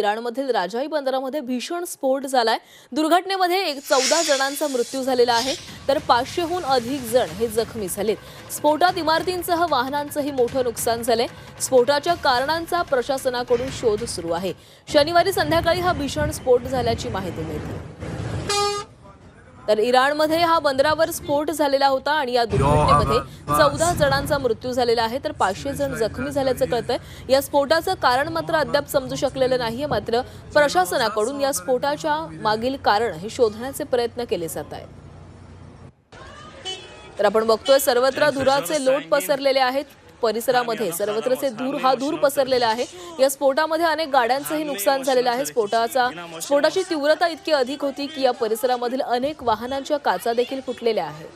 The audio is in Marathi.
इराणमधील राजाई बंदरामध्ये भीषण स्फोट झालाय. दुर्घटनेमध्ये एक चौदा जणांचा मृत्यू झालेला आहे. तर पाचशेहून अधिक जण हे जखमी झालेत. स्फोटात इमारतींसह वाहनांचंही मोठं नुकसान झालंय. स्फोटाच्या कारणांचा प्रशासनाकडून शोध सुरू आहे. शनिवारी संध्याकाळी हा भीषण स्फोट झाल्याची माहिती मिळते. तर इराणमध्ये हा बंदरावर स्फोट झालेला होता आणि या दुर्घटनेमध्ये चौदा जणांचा मृत्यू झालेला आहे. तर पाचशे जण जखमी झाल्याचं कळतंय. या स्फोटाचं कारण मात्र अद्याप समजू शकलेलं नाहीये मात्र प्रशासनाकडून या स्फोटाच्या मागील कारण हे शोधण्याचे प्रयत्न केले जात आहेत. तर आपण बघतोय सर्वत्र धुराचे लोट पसरलेले आहेत. परिसरामध्ये सर्वत्रचे धूर हा धूर पसरलेला आहे. या स्फोटामध्ये अनेक गाड्यांचंही नुकसान झालेलं आहे. स्फोटाचा स्फोटाची तीव्रता इतकी अधिक होती की या परिसरामधील अनेक वाहनांच्या काचा देखील फुटलेल्या आहेत.